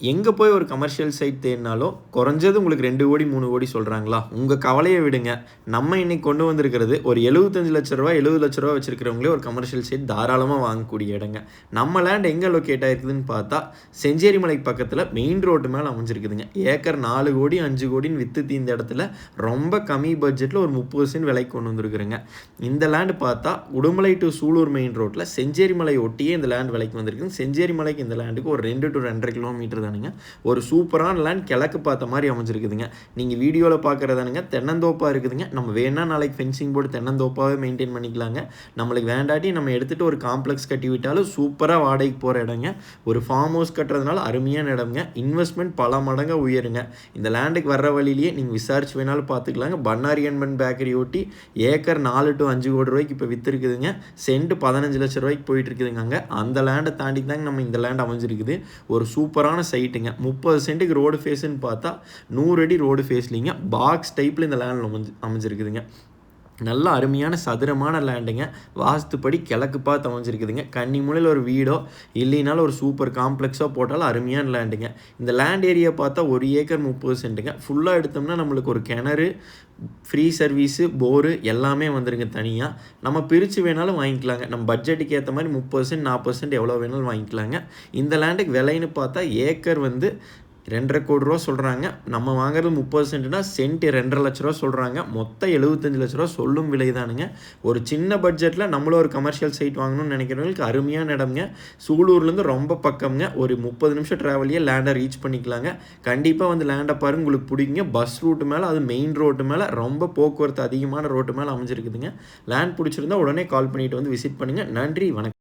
எங்கே போய் ஒரு கமர்ஷியல் சைட் தேடினாலும் குறைஞ்சது உங்களுக்கு ரெண்டு கோடி மூணு கோடி சொல்கிறாங்களா உங்கள் கவலையை விடுங்க. நம்ம இன்றைக்கி கொண்டு வந்திருக்கிறது ஒரு எழுபத்தஞ்சு லட்ச ரூபா எழுபது லட்ச ரூபா வச்சுருக்கிறவங்களே ஒரு கமர்ஷியல் சைட் தாராளமாக வாங்கக்கூடிய இடங்க. நம்ம லேண்ட் எங்கே லொக்கேட் ஆகிருக்குதுன்னு பார்த்தா செஞ்சேரி மலைக்கு பக்கத்தில் மெயின் ரோட்டு மேலே அமைஞ்சிருக்குதுங்க. ஏக்கர் நாலு கோடி அஞ்சு கோடின்னு வித்து தீந்த இடத்துல ரொம்ப கம்மி பட்ஜெட்டில் ஒரு முப்பது சென்ட் விலைக்கு கொண்டு வந்திருக்குறேங்க. இந்த லேண்டு பார்த்தா உடுமலை டு சூலூர் மெயின் ரோட்டில் செஞ்சேரி மலை ஒட்டியே இந்த லேண்ட் விலைக்கு வந்திருக்குங்க செஞ்சேரி மலைக்கு இந்த லேண்டுக்கு ஒரு ரெண்டு டு ரெண்டரை கிலோமீட்டர் தானுங்க ஒரு சூப்பரான லேண்ட் கிழக்கு பார்த்த மாதிரி அமைஞ்சிருக்குதுங்க. நீங்கள் வீடியோவில் பார்க்குறதானுங்க தென்னந்தோப்பாக இருக்குதுங்க. நம்ம வேணா நாளைக்கு ஃபென்சிங் போர்டு தென்னந்தோப்பாகவே மெயின்டைன் பண்ணிக்கலாங்க. நம்மளுக்கு வேண்டாட்டி நம்ம எடுத்துகிட்டு ஒரு காம்ப்ளெக்ஸ் கட்டி விட்டாலும் சூப்பராக வாடகைக்கு போகிற இடங்க. ஒரு ஃபார்ம் ஹவுஸ் கட்டுறதுனால அருமையான இடம்ங்க. இன்வெஸ்ட்மெண்ட் பல மடங்கு உயருங்க. இந்த லேண்டுக்கு வர்ற வழியிலேயே நீங்கள் விசாரிச்சு வேணாலும் பார்த்துக்கலாங்க. பன்னாரி அன்பன் பேக்கரி ஒட்டி ஏக்கர் நாலு டு அஞ்சு கோடி ரூபாய்க்கு இப்போ விற்றுருக்குதுங்க சென்ட் பதினஞ்சு லட்ச ரூபாய்க்கு போயிட்டு இருக்குதுங்க அங்கே. அந்த லேண்டை தாண்டி தாங்க நம்ம இந்த லேண்ட் அமைஞ்சிருக்குது. ஒரு சூப்பரான சைட்டுங்க. முப்பது சென்ட்டுக்கு ரோடு ஃபேஸ்ன்னு பார்த்தா நூறு அடி ரோடு ஃபேஸ்லிங்க பாக்ஸ் டைப்பில் இந்த லேண்ட் அமைஞ்சு அமைஞ்சிருக்குதுங்க. நல்ல அருமையான சதுரமான லேண்டுங்க வாஸ்துப்படி கிழக்கு பார்த்து அமைஞ்சிருக்குதுங்க. கன்னி மூலையில் ஒரு வீடோ இல்லைனாலும் ஒரு சூப்பர் காம்ப்ளெக்ஸோ போட்டாலும் அருமையான லேண்டுங்க இந்த லேண்ட் ஏரியா பார்த்தா ஒரு ஏக்கர் முப்பது சென்ட்டுங்க. ஃபுல்லாக எடுத்தோம்னா நம்மளுக்கு ஒரு கிணறு ஃப்ரீ சர்வீஸு போரு எல்லாமே வந்துருங்க தனியாக நம்ம பிரித்து வேணாலும் வாங்கிக்கலாங்க. நம்ம பட்ஜெட்டுக்கு ஏற்ற மாதிரி முப்பது சென்ட் நாற்பது சென்ட் எவ்வளோ வேணாலும் வாங்கிக்கலாங்க. இந்த லேண்டுக்கு விலைன்னு பார்த்தா ஏக்கர் வந்து ரெண்டரை கோடி ரூபா சொல்கிறாங்க நம்ம வாங்குறது முப்பது சென்ட்னா சென்ட் ரெண்டரை லட்ச ரூபா சொல்கிறாங்க மொத்தம் எழுபத்தஞ்சு லட்ச ரூபா சொல்லும் விலை தானுங்க. ஒரு சின்ன பட்ஜெட்டில் நம்மளும் ஒரு கமர்ஷியல் சைட் வாங்கணும்னு நினைக்கிறவங்களுக்கு அருமையான இடம்ங்க. சூலூர்லேருந்து ரொம்ப பக்கம்ங்க. ஒரு முப்பது நிமிஷம் ட்ராவலியே லேண்டை ரீச் பண்ணிக்கலாங்க. கண்டிப்பாக வந்து லேண்டை பாருங்க. உங்களுக்கு பிடிக்குங்க. பஸ் ரூட்டு மேலே அது மெயின் ரோட்டு மேலே ரொம்ப போக்குவரத்து அதிகமான ரோட்டு மேலே அமைஞ்சிருக்குதுங்க. லேண்ட் பிடிச்சிருந்தா உடனே கால் பண்ணிட்டு வந்து விசிட் பண்ணுங்கள் நன்றி. வணக்கம்.